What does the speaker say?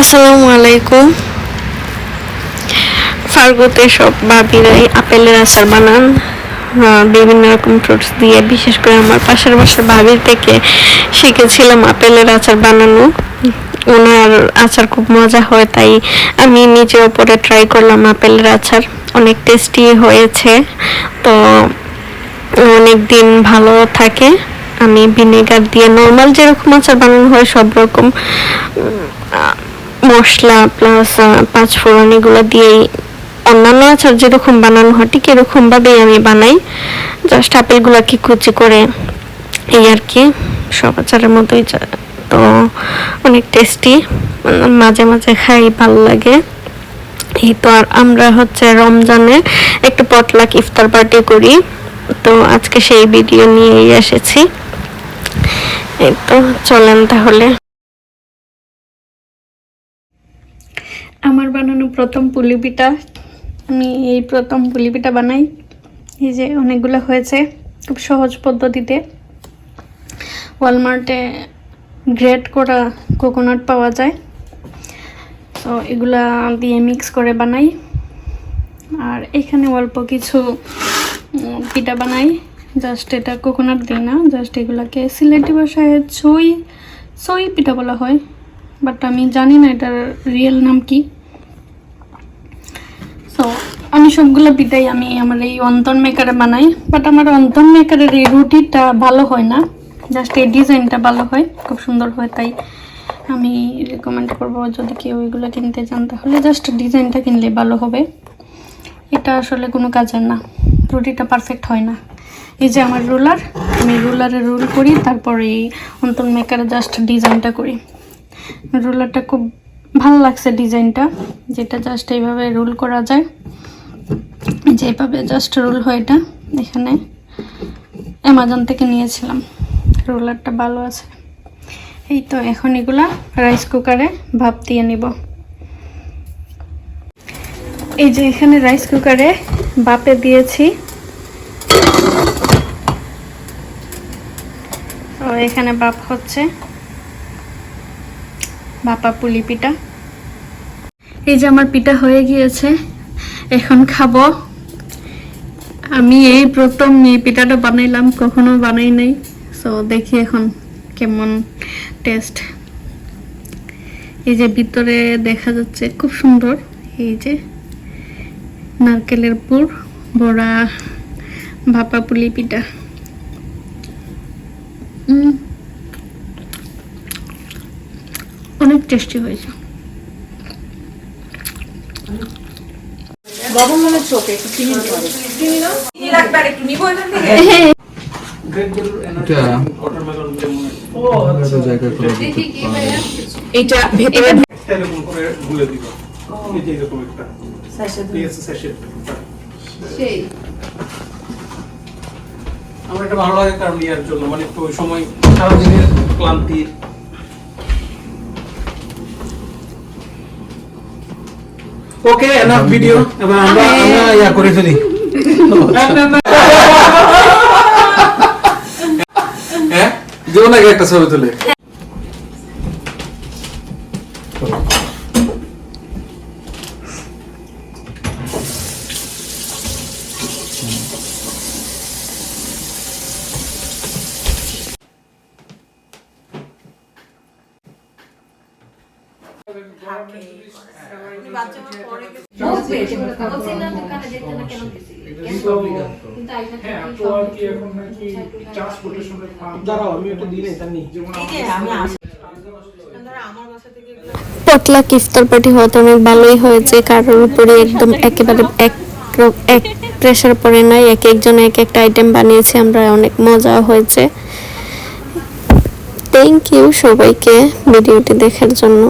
আসসালামু আলাইকুম। ফার্গুতে সব ভাবিরাই আপেলের আচার বানান। বিভিন্ন রকম ফ্রুটস দিয়ে, বিশেষ করে আমার পাশের বাসার ভাবির থেকে শিখেছিলাম আপেলের আচার বানানো। ওনার আচার খুব মজা হয়, তাই আমি নিজে ওপরে ট্রাই করলাম আপেলের আচার। অনেক টেস্টি হয়েছে। তো অনেক দিন ভালো থাকে। আমি ভিনেগার দিয়ে নর্মাল যেরকম আচার বানানো হয়, সব রকম মশলা প্লাস পাঁচ ফোড়ন এগুলো দিয়েই অন্যান্য আচার যেরকম বানানো হয়, ঠিক এরকম ভাবেই আমি বানাই। জাস্ট আপেলগুলোকে কুচি করে এই আর কি, সব আচারের মতোই তো অনেক টেস্টি মাঝে মাঝে খাই, ভালো লাগে। এই তো আর আমরা হচ্ছে রমজানে একটু পটলাক ইফতার পার্টি করি। তো আজকে সেই ভিডিও নিয়েই এসেছি। এই তো চলেন তাহলে। আমার বানানো প্রথম পুলি পিঠা আমি এই প্রথম পুলি পিঠা বানাই। এই যে অনেকগুলো হয়েছে খুব সহজ পদ্ধতিতে। ওয়ালমার্টে গ্রেট করা কোকোনাট পাওয়া যায়। তো এগুলা দিয়ে মিক্স করে বানাই। আর এখানে অল্প কিছু পিঠা বানাই। জাস্ট এটা কোকোনাট দিই না জাস্ট এগুলাকে সিলেটি ভাষায় ছই ছই পিঠা বলা হয়। বাট আমি জানি না এটার রিয়েল নাম কি। সো আমি সবগুলো পিঠাই আমি আমার এই অন্তন মেকারে বানাই বাট আমার অন্তন মেকারের এই রুটিটা ভালো হয় না। জাস্ট এই ডিজাইনটা ভালো হয়, খুব সুন্দর হয়, তাই আমি রেকমেন্ড করব যদি কেউ এগুলো কিনতে চান, তাহলে জাস্ট ডিজাইনটা কিনলে ভালো হবে। এটা আসলে কোনো কাজের না, রুটিটা পারফেক্ট হয় না। এই যে আমার রুলার, আমি রুলারে রুল করি, তারপর এই অন্তন মেকারে জাস্ট ডিজাইনটা করি। রুলারটা খুব ভালো লাগছে ডিজাইনটা, যেটা জাস্ট এইভাবে রোল করা যায়। যেভাবে জাস্ট রোল হয় এটা, এখানে অ্যামাজন থেকে নিয়েছিলাম। রোলারটা ভালো আছে। এই তো এখন এগুলা রাইস কুকারে ভাপ দিয়ে নিব। এই যে এখানে রাইস কুকারে বাপে দিয়েছি। তো এখানে বাপ হচ্ছে। বাপা পুলি পিঠা। এই যে আমার পিঠা হয়ে গিয়েছে এখন খাব। আমি এই প্রথম এই পিঠাটা বানাইলাম কখনো বানাই নাই। সো দেখি এখন কেমন টেস্ট এই যে ভিতরে দেখা যাচ্ছে খুব সুন্দর। এই যে নারকেলের পুর বড়া ভাপা পুলি পিঠা। উম, অনেক টেস্টি হয়েছে। এটা ভেতরে গুলে দিবা। এই যে এরকম একটা। সেই। আমার এটা ভালো লাগে কারণ ইয়ার জন্য মানে একটু ওই সময় সারাদিনের ক্লান্তি ওকে এনাফ ভিডিও এবার আমরা আমরা ইয়া করে ফেলি হ্যাঁ দেবো নাকি একটা ছবি তুলে। পটলাক ইফতার পার্টি হওয়াতে অনেক ভালোই হয়েছে কারোর উপরে একদম একেবারে এক এক প্রেশার পড়ে নাই এক একজন এক একটা আইটেম বানিয়েছি আমরা অনেক মজা হয়েছে। থ্যাংক ইউ সবাইকে ভিডিওটি দেখার জন্য।